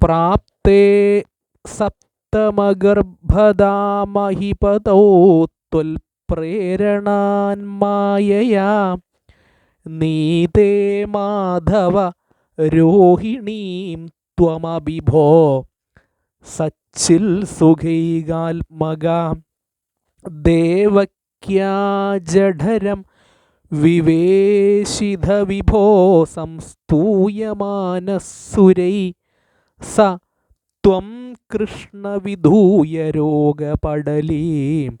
പ്രാപ്തേ സപ്തമഗർഭദാമഹിപതോ ത്വൽപ്രേരണാൻ നീതേ മാധവ രോഹിണീം ത്വമഭിഭോ സച്ചിൽ സുഖൈകാത്മകാം ദേവക്യാജഠരം വിവേശിത വിഭോ സംസ്തൂയമാനസുരൈ സ ത്വം കൃഷ്ണവിധൂയ രോഗപടലീം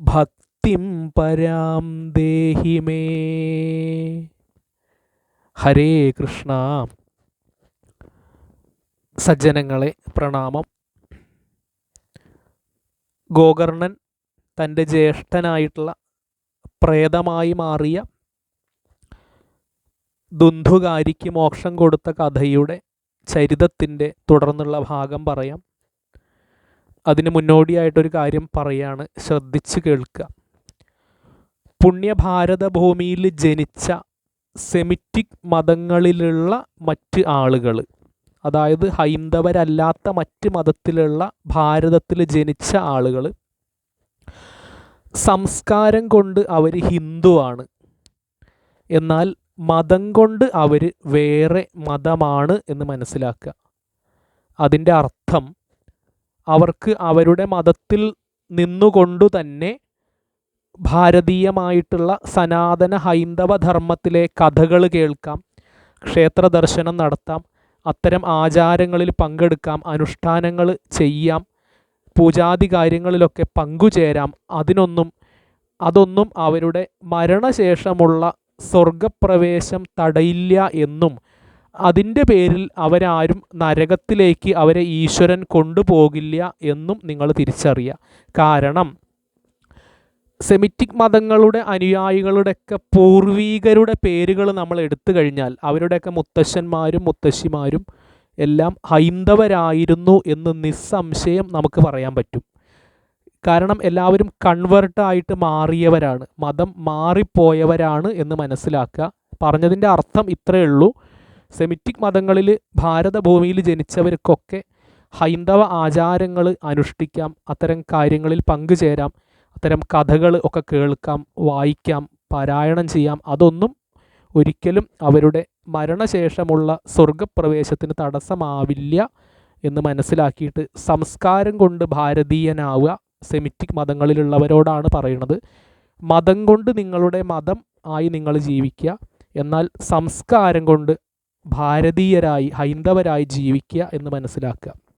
ഭക്തിം പരാം ദേഹി മേ ഹരേ കൃഷ്ണ. സജ്ജനങ്ങളെ പ്രണാമം. ഗോകർണൻ തന്റെ ജ്യേഷ്ഠനായിട്ടുള്ള പ്രേതമായി മാറിയ ദുന്ധുകാരിക്ക് മോക്ഷം കൊടുത്ത കഥയുടെ ചരിതത്തിന്റെ തുടർന്നുള്ള ഭാഗം പറയാം. അതിന് മുന്നോടിയായിട്ടൊരു കാര്യം പറയാണ്. ശ്രദ്ധിച്ച് കേൾക്കുക പുണ്യഭാരത ഭൂമിയിൽ ജനിച്ച സെമിറ്റിക് മതങ്ങളിലുള്ള മറ്റ് ആളുകൾ അതായത് ഹൈന്ദവരല്ലാത്ത മറ്റ് മതത്തിലുള്ള ഭാരതത്തിൽ ജനിച്ച ആളുകൾ സംസ്കാരം കൊണ്ട് അവർ ഹിന്ദുവാണ്. എന്നാൽ മതം കൊണ്ട് അവർ വേറെ മതമാണ് എന്ന് മനസ്സിലാക്കുക. അതിന്റെ അർത്ഥം അവർക്ക് അവരുടെ മതത്തിൽ നിന്നുകൊണ്ടു തന്നെ ഭാരതീയമായിട്ടുള്ള സനാതന ഹൈന്ദവ ധർമ്മത്തിലെ കഥകൾ കേൾക്കാം ക്ഷേത്ര ദർശനം നടത്താം അത്തരം ആചാരങ്ങളിൽ പങ്കെടുക്കാം അനുഷ്ഠാനങ്ങൾ ചെയ്യാം പൂജാതി കാര്യങ്ങളിലൊക്കെ പങ്കുചേരാം. അതിനൊന്നും അതൊന്നും അവരുടെ മരണശേഷമുള്ള സ്വർഗപ്രവേശം തടയില്ല എന്നും അതിന്റെ പേരിൽ അവരാരും നരകത്തിലേക്ക് അവരെ ഈശ്വരൻ കൊണ്ടുപോകില്ല എന്നും നിങ്ങൾ തിരിച്ചറിയുക. കാരണം സെമിറ്റിക് മതങ്ങളുടെ അനുയായികളുടെയൊക്കെ പൂർവീകരുടെ പേരുകൾ നമ്മൾ എടുത്തു കഴിഞ്ഞാൽ അവരുടെയൊക്കെ മുത്തശ്ശന്മാരും മുത്തശ്ശിമാരും എല്ലാം ഹൈന്ദവരായിരുന്നു എന്ന് നിസ്സംശയം നമുക്ക് പറയാൻ പറ്റും. കാരണം എല്ലാവരും കൺവേർട്ടായിട്ട് മാറിയവരാണ്. മതം മാറിപ്പോയവരാണ് എന്ന് മനസ്സിലാക്കുക. പറഞ്ഞതിന്റെ അർത്ഥം ഇത്രയേ ഉള്ളൂ. സെമിറ്റിക് മതങ്ങളിൽ ഭാരതഭൂമിയിൽ ജനിച്ചവർക്കൊക്കെ ഹൈന്ദവ ആചാരങ്ങൾ അനുഷ്ഠിക്കാം അത്തരം കാര്യങ്ങളിൽ പങ്കുചേരാം അത്തരം കഥകൾ ഒക്കെ കേൾക്കാം വായിക്കാം പാരായണം ചെയ്യാം. അതൊന്നും ഒരിക്കലും അവരുടെ മരണശേഷമുള്ള സ്വർഗപ്രവേശത്തിന് തടസ്സമാവില്ല എന്ന് മനസ്സിലാക്കിയിട്ട് സംസ്കാരം കൊണ്ട് ഭാരതീയനാവുക സെമിറ്റിക് മതങ്ങളിലുള്ളവരോടാണ് പറയുന്നത് മതം കൊണ്ട് നിങ്ങളുടെ മതം ആയി നിങ്ങൾ ജീവിക്കുക. എന്നാൽ സംസ്കാരം കൊണ്ട് ഭാരതീയരായി ഹൈന്ദവരായി ജീവിക്കുക എന്ന് മനസ്സിലാക്കുക.